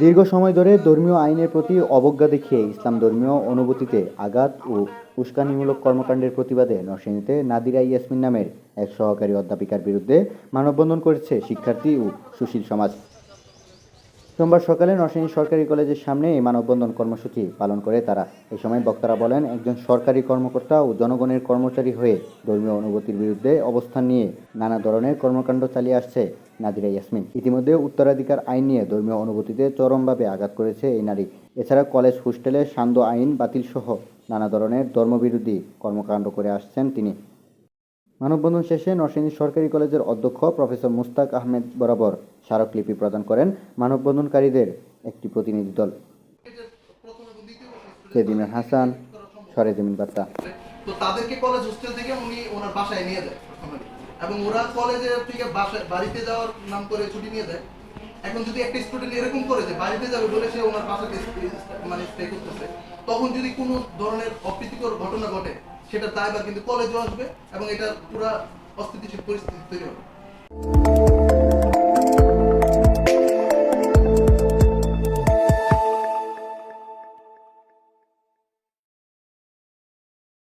দীর্ঘ সময় ধরে ধর্মীয় আইনের প্রতি অবজ্ঞা দেখিয়ে ইসলাম ধর্মীয় অনুভূতিতে আঘাত ও উস্কানিমূলক কর্মকাণ্ডের প্রতিবাদে নরসিংদীতে নাদিরা ইয়াসমিন নামের এক সহকারী অধ্যাপিকার বিরুদ্ধে মানববন্ধন করেছে শিক্ষার্থী ও সুশীল সমাজ। সোমবার সকালে নরসিংদী সরকারি কলেজের সামনে এই মানববন্ধন কর্মসূচি পালন করে তারা। এই সময় বক্তারা বলেন, একজন সরকারি কর্মকর্তা ও জনগণের কর্মচারী হয়ে ধর্মীয় অনুভূতির বিরুদ্ধে অবস্থান নিয়ে নানা ধরনের কর্মকাণ্ড চালিয়ে আসছে নাদিরা ইয়াসমিন। ইতিমধ্যে উত্তরাধিকার আইন নিয়ে ধর্মীয় অনুভূতিতে চরমভাবে আঘাত করেছে এই নারী। এছাড়া কলেজ, হোস্টেলে সান্ধ্য আইন বাতিল সহ নানা ধরনের ধর্মবিরোধী কর্মকাণ্ড করে আসছেন তিনি। মানববন্ধন শেষে নরসিংদী সরকারি কলেজের অধ্যক্ষ প্রফেসর মুস্তাক আহমেদ বরাবর স্মারকলিপি প্রদান করেন মানববন্ধনকারীদের একটি প্রতিনিধি দল। হাসান, সরেজমিন বার্তা। তো তাদেরকে কলেজ হোস্টেল থেকে উনি ওনার বাসায় নিয়ে যায় এবং ওরা কলেজে থেকে বাসায় বাড়িতে যাওয়ার নাম করে ছুটি নিয়ে যায়। এখন যদি একটা স্টুডেন্ট এরকম করে যে বাড়িতে যাবে বলে সে ওনার বাসাতে মানে স্টে করতেছে, তখন যদি কোনো ধরনের অপ্রীতিকর ঘটনা ঘটে সেটা তাই বা কিন্তু কলেজও আসবে এবং এটা পুরা অস্থিতিশীল পরিস্থিতি তৈরি হবে।